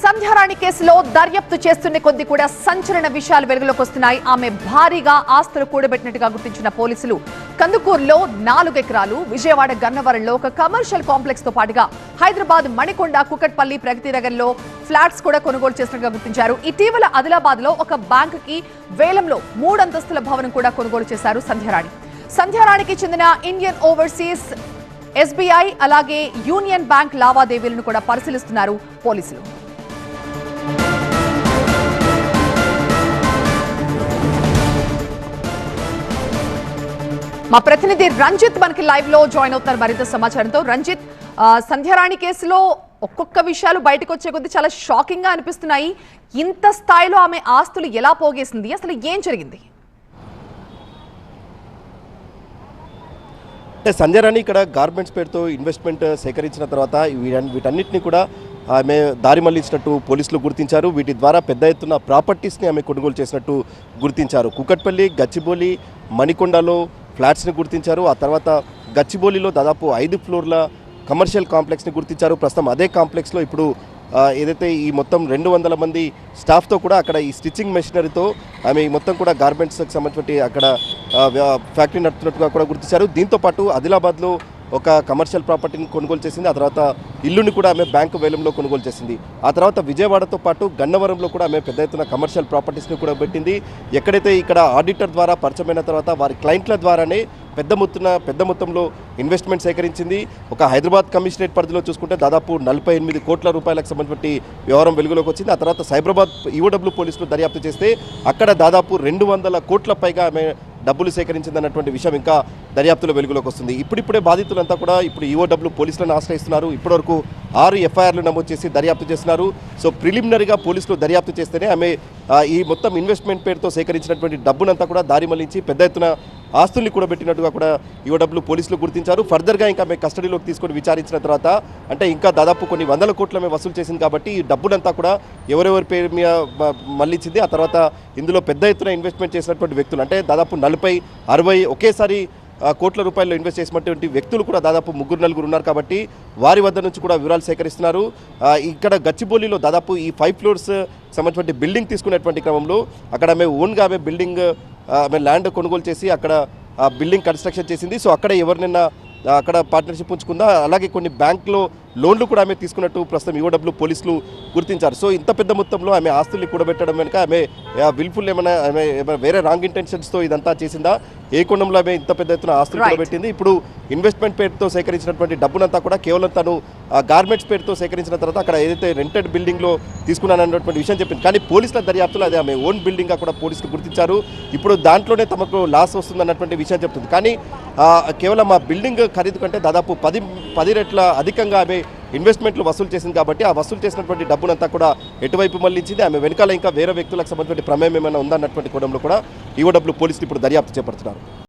సంధ్యారాణి కేసులో దర్యాప్తు చేస్తున్న కొద్ది కూడా సంచలన విషయాలు వెలుగులోకి వస్తున్నాయి. ఆమె భారీగా ఆస్తులు కూడబెట్టినట్టుగా గుర్తించిన పోలీసులు కందుకూరులో నాలుగు ఎకరాలు విజయవాడ గన్నవరంలో ఒక కమర్షియల్ కాంప్లెక్స్తో పాటుగా హైదరాబాద్ మణికొండ కుకట్పల్లి ప్రగతి నగర్లో ఫ్లాట్స్ కూడా కొనుగోలు చేసినట్టుగా గుర్తించారు. ఇటీవల ఆదిలాబాద్లో ఒక బ్యాంకు కి వేలంలో మూడంతస్తుల భవనం కూడా కొనుగోలు చేశారు సంధ్యారాణి. సంధ్యారాణికి చెందిన ఇండియన్ ఓవర్సీస్ ఎస్బీఐ అలాగే యూనియన్ బ్యాంక్ లావాదేవీలను కూడా పరిశీలిస్తున్నారు పోలీసులు. మా ప్రతినిధి రంజిత్ మనకి లైవ్లో జాయిన్ అవుతున్నారు మరింత సమాచారంతో. రంజిత్ సంధ్యారాణి కేసులో ఒక్కొక్క విషయాలు బయటకు వచ్చే కొద్దీ చాలా షాకింగ్గా అనిపిస్తున్నాయి. ఇంత స్థాయిలో ఆమె ఆస్తులు ఎలా పోగేసింది? అసలు ఏం జరిగింది? అంటే సంధ్యారాణి రాణి ఇక్కడ గార్మెంట్స్ పేరుతో ఇన్వెస్ట్మెంట్ సేకరించిన తర్వాత వీటన్నిటిని కూడా ఆమె దారి మళ్ళించినట్టు పోలీసులు గుర్తించారు. వీటి ద్వారా పెద్ద ఎత్తున ప్రాపర్టీస్ని ఆమె కొనుగోలు చేసినట్టు గుర్తించారు. కుకట్పల్లి గచ్చిబౌలి మణికొండలో ఫ్లాట్స్ని గుర్తించారు. ఆ తర్వాత గచ్చిబౌలిలో దాదాపు ఐదు ఫ్లోర్ల కమర్షియల్ కాంప్లెక్స్ని గుర్తించారు. ప్రస్తుతం అదే కాంప్లెక్స్లో ఇప్పుడు ఏదైతే ఈ మొత్తం రెండు వందల మంది స్టాఫ్తో కూడా అక్కడ ఈ స్టిచ్చింగ్ మెషినరీతో ఆమె ఈ మొత్తం కూడా గార్మెంట్స్కి సంబంధించిన అక్కడ ఫ్యాక్టరీ నడుపుతున్నట్టుగా కూడా గుర్తించారు. దీంతో పాటు ఆదిలాబాద్లో ఒక కమర్షియల్ ప్రాపర్టీని కొనుగోలు చేసింది. ఆ తర్వాత ఇల్లుని కూడా ఆమె బ్యాంకు వేలంలో కొనుగోలు చేసింది. ఆ తర్వాత విజయవాడతో పాటు గన్నవరంలో కూడా ఆమె పెద్ద ఎత్తున కమర్షియల్ ప్రాపర్టీస్ని కూడా పెట్టింది. ఎక్కడైతే ఇక్కడ ఆడిటర్ ద్వారా పరిచయమైన తర్వాత వారి క్లయింట్ల ద్వారానే పెద్ద మొత్తున పెద్ద మొత్తంలో ఇన్వెస్ట్మెంట్ సేకరించింది. ఒక హైదరాబాద్ కమిషనరేట్ పరిధిలో చూసుకుంటే దాదాపు నలభై ఎనిమిది కోట్ల రూపాయలకు సంబంధించిన వ్యవహారం వెలుగులోకి వచ్చింది. ఆ తర్వాత సైబరాబాద్ ఈఓడబ్ల్యూ పోలీసులు దర్యాప్తు చేస్తే అక్కడ దాదాపు రెండు వందల కోట్ల పైగా ఆమె డబ్బులు సేకరించిందన్నటువంటి విషయం ఇంకా దర్యాప్తులో వెలుగులోకి వస్తుంది. ఇప్పుడిప్పుడే బాధితులంతా కూడా ఇప్పుడు ఈఓడబ్ల్యూ పోలీసులను ఆశ్రయిస్తున్నారు. ఇప్పటివరకు ఆరు ఎఫ్ఐఆర్లు నమోదు చేసి దర్యాప్తు చేస్తున్నారు. సో ప్రిలిమినరీగా పోలీసులు దర్యాప్తు చేస్తేనే ఆమె ఈ మొత్తం ఇన్వెస్ట్మెంట్ పేరుతో సేకరించినటువంటి డబ్బునంతా కూడా దారి మళ్ళించి పెద్ద ఎత్తున ఆస్తుల్ని కూడా పెట్టినట్టుగా కూడా ఈఓడబ్ల్యూ పోలీసులు గుర్తించారు. ఫర్దర్గా ఇంకా ఆమె కస్టడీలోకి తీసుకొని విచారించిన తర్వాత అంటే ఇంకా దాదాపు కొన్ని వందల కోట్ల ఆమె వసూలు చేసింది కాబట్టి ఈ డబ్బులంతా కూడా ఎవరెవరి పేరు మీద మళ్ళించింది. ఆ తర్వాత ఇందులో పెద్ద ఎత్తున ఇన్వెస్ట్మెంట్ చేసినటువంటి వ్యక్తులు అంటే దాదాపు నలభై అరవై ఒకేసారి కోట్ల రూపాయలు ఇన్వెస్ట్ చేసినటువంటి వ్యక్తులు కూడా దాదాపు ముగ్గురు నలుగురు ఉన్నారు కాబట్టి వారి వద్ద నుంచి కూడా వివరాలు సేకరిస్తున్నారు. ఇక్కడ గచ్చిబౌలిలో దాదాపు ఈ ఫైవ్ ఫ్లోర్స్ సంబంధించిన బిల్డింగ్ తీసుకునేటువంటి క్రమంలో అక్కడ ఆమె ఓన్గా ఆమె బిల్డింగ్ ఆమె ల్యాండ్ కొనుగోలు చేసి అక్కడ బిల్డింగ్ కన్స్ట్రక్షన్ చేసింది. సో అక్కడ ఎవరినైనా అక్కడ పార్ట్నర్షిప్ ఉంచుకుందా? అలాగే కొన్ని బ్యాంక్లో లోన్లు కూడా ఆమె తీసుకున్నట్టు ప్రస్తుతం ఈఓడబ్ల్యూ పోలీసులు గుర్తించారు. సో ఇంత పెద్ద మొత్తంలో ఆమె ఆస్తుల్ని కూడబెట్టడం వెనుక ఆమె విల్ఫుల్ ఏమైనా ఆమె ఏమైనా వేరే రాంగ్ ఇంటెన్షన్స్తో ఇదంతా చేసిందా? ఏ కోణంలో ఆమె ఇంత పెద్ద ఎత్తున ఆస్తులు. కూడబెట్టింది ఇప్పుడు ఇన్వెస్ట్మెంట్ పేరుతో సేకరించినటువంటి డబ్బునంతా కూడా కేవలం తను గార్మెంట్స్ పేరుతో సేకరించిన తర్వాత అక్కడ ఏదైతే రెంటెడ్ బిల్డింగ్లో తీసుకున్నానన్నటువంటి విషయం చెప్పింది. కానీ పోలీసుల దర్యాప్తులో అది ఆమె ఓన్ బిల్డింగ్గా కూడా పోలీసులు గుర్తించారు. ఇప్పుడు దాంట్లోనే తమకు లాస్ వస్తుందన్నటువంటి విషయం చెప్తుంది. కానీ కేవలం ఆ బిల్డింగ్ ఖరీదు కంటే దాదాపు పది పది రెట్ల అధికంగా ఆమె ఇన్వెస్ట్మెంట్లు వసూలు చేసింది కాబట్టి ఆ వసూలు చేసినటువంటి డబ్బునంతా కూడా ఎటువైపు మళ్ళించింది? ఆమె వెనకాల ఇంకా వేరే వ్యక్తులకు సంబంధించిన ప్రమేయం ఏమైనా ఉందన్నటువంటి కోణంలో కూడా ఈఓడబ్ల్యూ పోలీసులు ఇప్పుడు దర్యాప్తు చేపడుతున్నారు.